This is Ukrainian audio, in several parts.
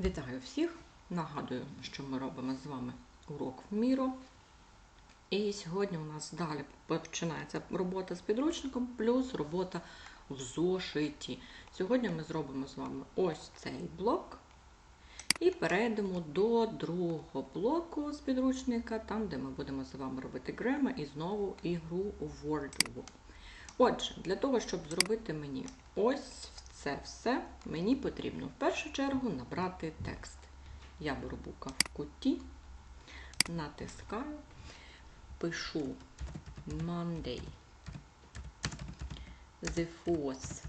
Вітаю всіх! Нагадую, що ми робимо з вами урок в міру. І сьогодні у нас далі починається робота з підручником, плюс робота в зошиті. Сьогодні ми зробимо з вами ось цей блок. І перейдемо до другого блоку з підручника, там, де ми будемо з вами робити грема і знову ігру Wordle. Отже, для того, щоб зробити мені ось це все, мені потрібно в першу чергу набрати текст. Я беру буковку T, натискаю, пишу Monday, the 4th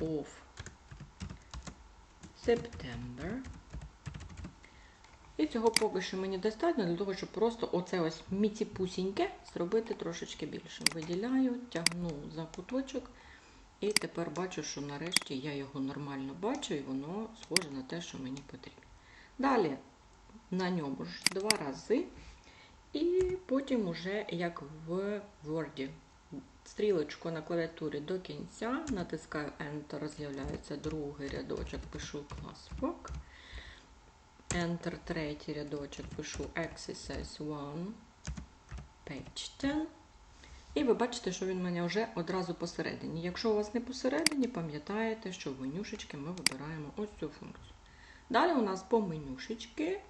of September. І цього поки що мені достатньо для того, щоб просто оце ось міціпусіньке зробити трошечки більше. Виділяю, тягну за куточок. І тепер бачу, що нарешті я його нормально бачу, і воно схоже на те, що мені потрібно. Далі на ньому ж два рази. І потім уже, як в Word, стрілочку на клавіатурі до кінця, натискаю Enter, з'являється другий рядочок, пишу Classwork. Enter третій рядочок, пишу Exercise 1, Page 10. І ви бачите, що він у мене вже одразу посередині. Якщо у вас не посередині, пам'ятаєте, що в менюшечки ми вибираємо ось цю функцію. Далі у нас по менюшечки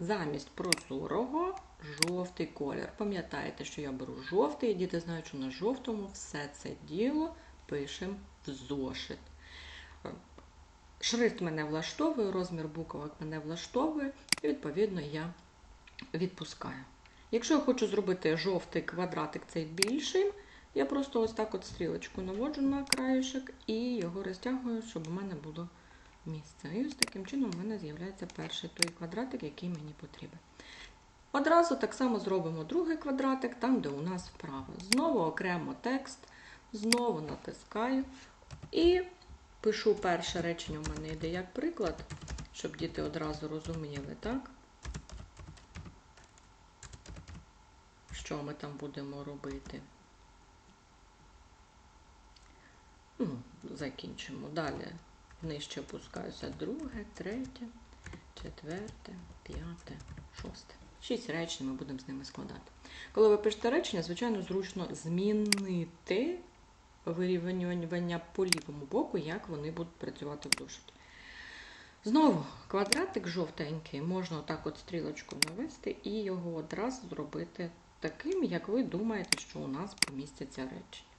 замість прозорого жовтий колір. Пам'ятаєте, що я беру жовтий, і діти знають, що на жовтому все це діло пишемо в зошит. Шрифт мене влаштовує, розмір буквок мене влаштовує, і, відповідно, я відпускаю. Якщо я хочу зробити жовтий квадратик цей більшим, я просто ось так от стрілочку наводжу на краєшок і його розтягую, щоб у мене було місце. І ось таким чином у мене з'являється перший той квадратик, який мені потрібен. Одразу так само зробимо другий квадратик, там, де у нас вправо. Знову окремо текст, знову натискаю і пишу перше речення, у мене йде як приклад, щоб діти одразу розуміли, так? Що ми там будемо робити. Ну, Закінчимо. Далі нижче опускаюся друге, третє, четверте, п'яте, шосте. Шість речень ми будемо з ними складати. Коли ви пишете речення, звичайно, зручно змінити вирівнювання по лівому боку, як вони будуть працювати в зошиті. Знову квадратик жовтенький, можна отак от стрілочку навести і його одразу зробити таким, як ви думаєте, що у нас помістяться речення.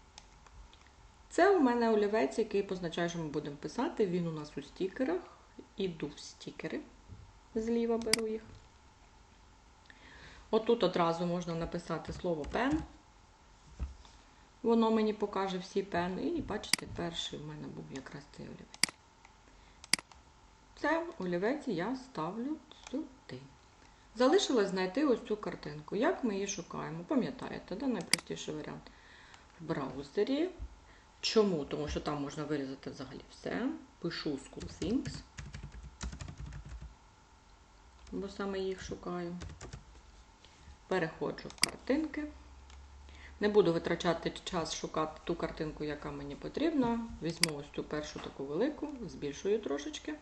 Це у мене олівець, який позначає, що ми будемо писати. Він у нас у стікерах. Іду в стікери, зліва беру їх. Отут одразу можна написати слово пен. Воно мені покаже всі пени. І бачите, перший в мене був якраз цей олівець. Це олівець я ставлю сюди. Залишилось знайти ось цю картинку. Як ми її шукаємо? Пам'ятаєте, да? найпростіший варіант в браузері. Чому? Тому що там можна вирізати взагалі все. Пишу School Things, бо саме їх шукаю. Переходжу в картинки. Не буду витрачати час шукати ту картинку, яка мені потрібна. Візьму ось цю першу таку велику, збільшую трошечки.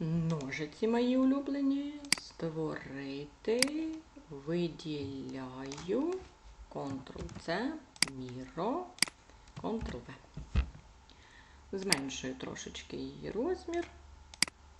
Ножиці мої улюблені. Створити, виділяю, Ctrl-C, Міро, Ctrl-V. Зменшую трошечки її розмір,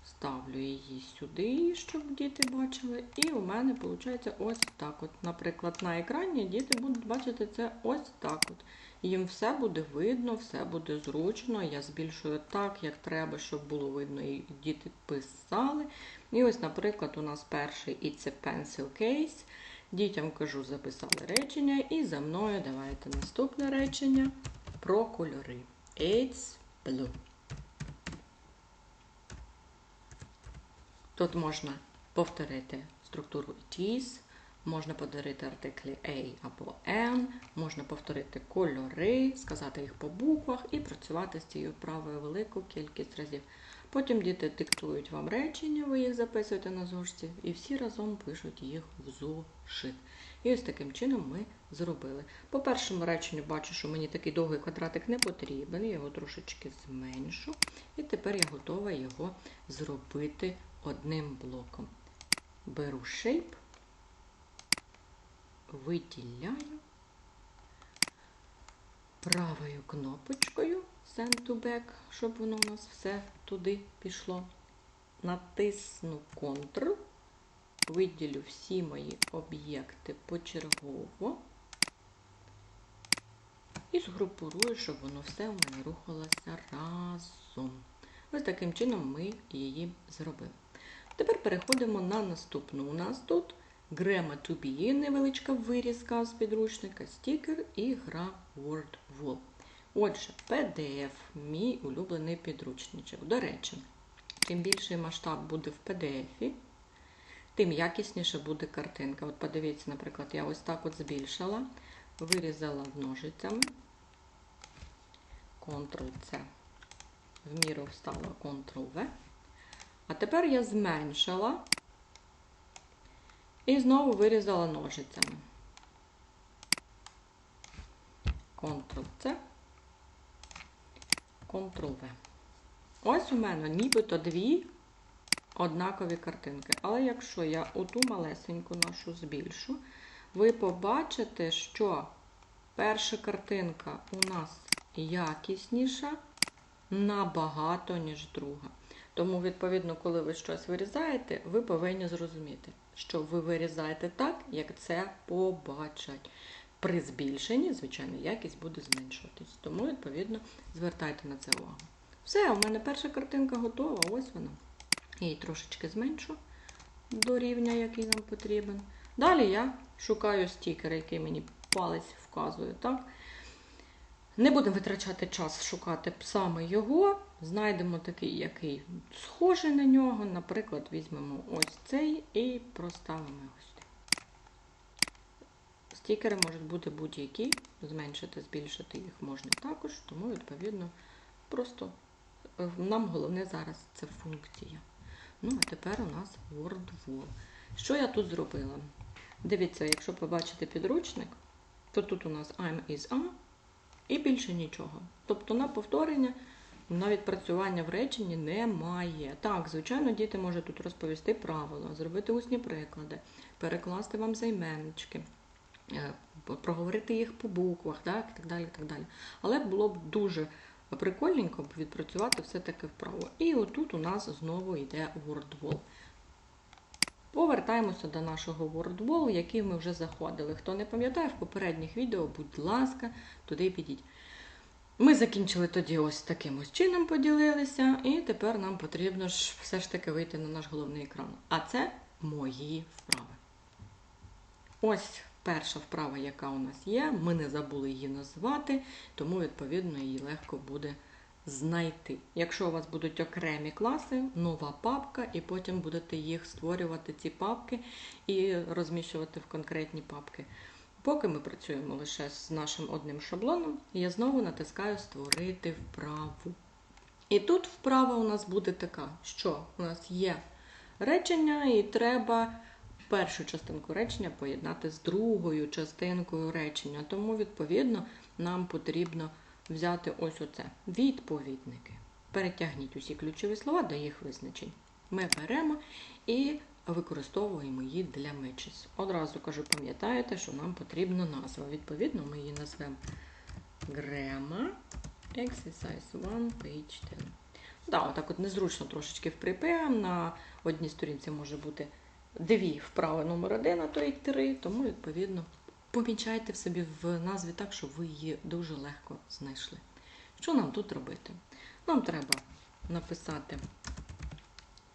ставлю її сюди, щоб діти бачили. І у мене виходить ось так. от. Наприклад, на екрані діти будуть бачити це ось так. от. Їм все буде видно, все буде зручно. Я збільшую так, як треба, щоб було видно, і діти писали. І ось, наприклад, у нас перший It's a pencil case. Дітям кажу, записали речення, і за мною давайте наступне речення про кольори. It's blue. Тут можна повторити структуру it is, Можна подарити артиклі A або N, можна повторити кольори, сказати їх по буквах і працювати з цією вправою велику кількість разів. Потім діти диктують вам речення, ви їх записуєте на зошиті, і всі разом пишуть їх в зошит. І ось таким чином ми зробили. По першому реченню бачу, що мені такий довгий квадратик не потрібен, я його трошечки зменшу. І тепер я готова його зробити одним блоком. Беру shape, виділяю правою кнопочкою Send to back, щоб воно у нас все туди пішло. Натисну Ctrl, виділю всі мої об'єкти почергово і згрупурую, щоб воно все у мене рухалося разом. Ось таким чином ми її зробили. Тепер переходимо на наступну. У нас тут To be, невеличка вирізка з підручника, стікер і гра WordWall. Отже, PDF мій улюблений підручничок. До речі, чим більший масштаб буде в PDF, тим якісніше буде картинка. От подивіться, наприклад, я ось так от збільшила, вирізала ножицями, Ctrl-C, в міру вставила Ctrl-V. А тепер я зменшила і знову вирізала ножицями. Ctrl-C, Ctrl-V. Ось у мене нібито дві однакові картинки. Але якщо я оту малесеньку нашу збільшу, ви побачите, що перша картинка у нас якісніша набагато, ніж друга. Тому, відповідно, коли ви щось вирізаєте, ви повинні зрозуміти, що ви вирізаєте так, як це побачать. При збільшенні, звичайно, якість буде зменшуватись. Тому, відповідно, звертайте на це увагу. Все, у мене перша картинка готова, ось вона. Я її трошечки зменшу до рівня, який нам потрібен. Далі я шукаю стікер, який мені палець вказує. так? Не будемо витрачати час шукати саме його. Знайдемо такий, який схожий на нього. Наприклад, візьмемо ось цей і проставимо ось. Стікери можуть бути будь-які, зменшити, збільшити їх можна також, тому, відповідно, просто нам головне зараз це функція. Ну, а тепер у нас WordWall. Що я тут зробила? Дивіться, якщо побачите підручник, то тут у нас I'm is A і більше нічого. Тобто на повторення, на відпрацювання в реченні немає. Так, звичайно, діти можуть тут розповісти правила, зробити усні приклади, перекласти вам займеннички. Проговорити їх по буквах, так, і так далі. так далі. Але було б дуже прикольненько відпрацювати все-таки вправо. І отут у нас знову йде WordWall. Повертаємося до нашого WordWall, який ми вже заходили. Хто не пам'ятає, в попередніх відео, будь ласка, туди підіть. Ми закінчили тоді ось таким ось чином поділилися, і тепер нам потрібно ж все ж таки вийти на наш головний екран. А це мої вправи. Ось перша вправа, яка у нас є. Ми не забули її назвати, тому, відповідно, її легко буде знайти. Якщо у вас будуть окремі класи, нова папка, і потім будете їх створювати, ці папки, і розміщувати в конкретні папки. Поки ми працюємо лише з нашим одним шаблоном, я знову натискаю Створити вправу. І тут вправа у нас буде така, що у нас є речення, і треба першу частинку речення поєднати з другою частинкою речення. Тому, відповідно, нам потрібно взяти ось оце відповідники. Перетягніть усі ключові слова до їх визначень. Ми беремо і використовуємо її для мечіс. Одразу кажу, пам'ятаєте, що нам потрібна назва. Відповідно, ми її назвемо Grammar Exercise 1, page 10. Да, отак от незручно трошечки в припеям. На одній сторінці може бути дві вправи номер один, а то і три, тому, відповідно, помічайте в собі в назві так, щоб ви її дуже легко знайшли. Що нам тут робити? Нам треба написати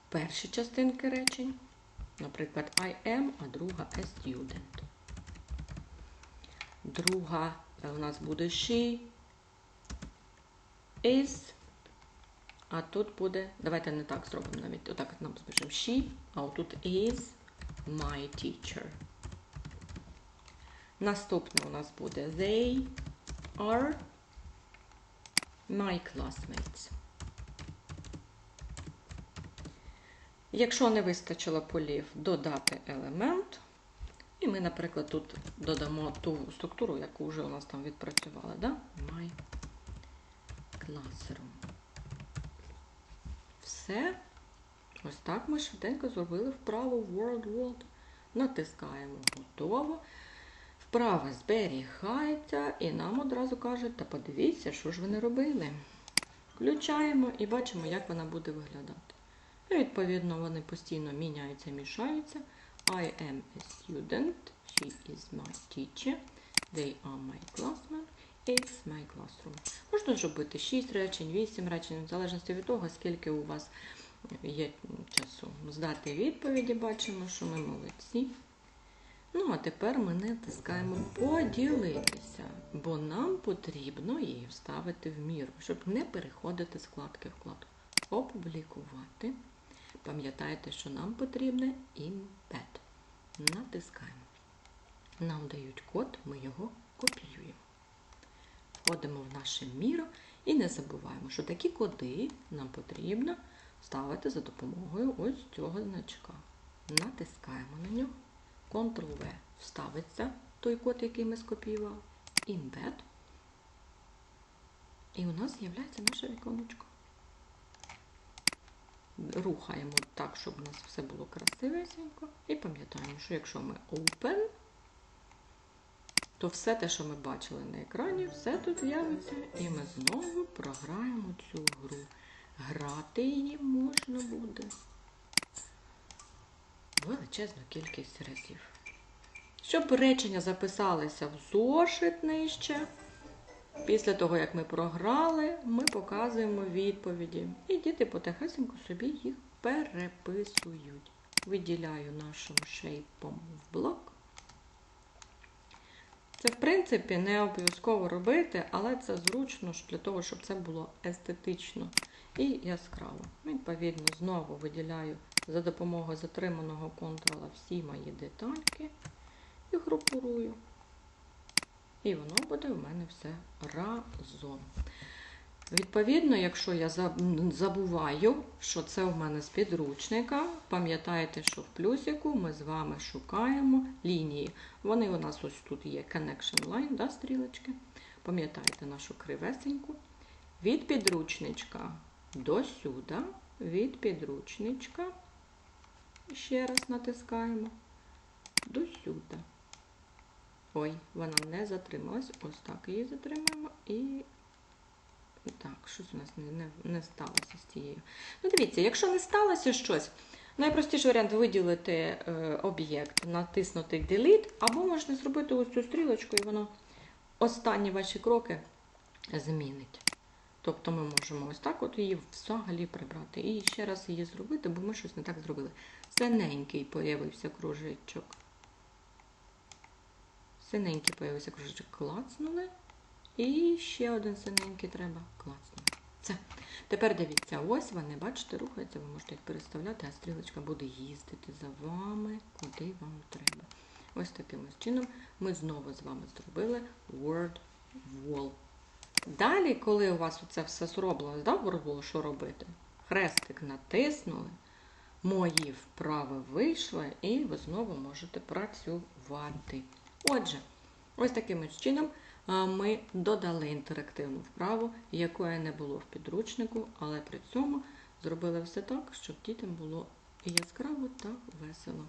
перші частинки речень. Наприклад, I am, а друга a student. Друга у нас буде she is. А тут буде, давайте не так зробимо навіть. Отак нам спишемо she, а отут is my teacher. Наступне у нас буде They are my classmates. Якщо не вистачило полів, додати елемент. І ми, наприклад, тут додамо ту структуру, яку вже у нас там відпрацювали. Да? My classroom. Все. Ось так ми швиденько зробили вправо Word World. Натискаємо готово. Вправа зберігається і нам одразу кажуть, та подивіться, що ж ви не робили. Включаємо і бачимо, як вона буде виглядати. І, відповідно, вони постійно міняються, мішаються. I am a student. She is my teacher. They are my classmen. It's my classroom. Можна зробити 6 речень, 8 речень, в залежності від того, скільки у вас є часу. Здати відповіді, бачимо, що ми молодці. Ну, а тепер ми натискаємо поділитися, бо нам потрібно її вставити в міру, щоб не переходити з вкладки в вкладку. Опублікувати. Пам'ятайте, що нам потрібне імпет. Натискаємо. Нам дають код, ми його копіюємо. Входимо в наше міро і не забуваємо, що такі коди нам потрібно ставити за допомогою ось цього значка. Натискаємо на нього. Ctrl-V вставиться той код, який ми скопіювали. Embed. І у нас з'являється наше віконечко. Рухаємо так, щоб у нас все було красивесенько. І пам'ятаємо, що якщо ми Open, то все те, що ми бачили на екрані, все тут з'явиться. І ми знову програємо цю гру. Грати її можна буде величезну кількість разів. Щоб речення записалися в зошит нижче, після того, як ми програли, ми показуємо відповіді. І діти потихесенько собі їх переписують. Виділяю нашим шейпом в блок. Це, в принципі, не обов'язково робити, але це зручно для того, щоб це було естетично і яскраво. Відповідно, знову виділяю за допомогою затриманого контрола всі мої детальки і групурую. І воно буде в мене все разом. Відповідно, якщо я забуваю, що це в мене з підручника, пам'ятайте, що в плюсику ми з вами шукаємо лінії. Вони у нас ось тут є connection line, да, стрілочки. Пам'ятаєте нашу кривесеньку. Від підручничка до сюди, від підручничка, ще раз натискаємо, до сюди. Ой, вона не затрималась. Ось так її затримаємо і так, щось у нас не, не, не сталося з тією. Ну, дивіться, якщо не сталося щось, найпростіший варіант виділити е, об'єкт, натиснути Delete, або можна зробити ось цю стрілочку, і воно останні ваші кроки змінить. Тобто ми можемо ось так от її взагалі прибрати. І ще раз її зробити, бо ми щось не так зробили. Синенький появився кружечок. Синенький появився кружечок, клацнули. І ще один синенький треба клацнути. Це. Тепер дивіться, ось вони, бачите, рухаються, ви можете їх переставляти, а стрілочка буде їздити за вами, куди вам треба. Ось таким ось чином ми знову з вами зробили Word Wall. Далі, коли у вас це все зроблено, Word Wall, що робити? Хрестик натиснули, мої вправи вийшли, і ви знову можете працювати. Отже, ось таким чином ми додали інтерактивну вправу, якої не було в підручнику, але при цьому зробили все так, щоб дітям було яскраво та весело.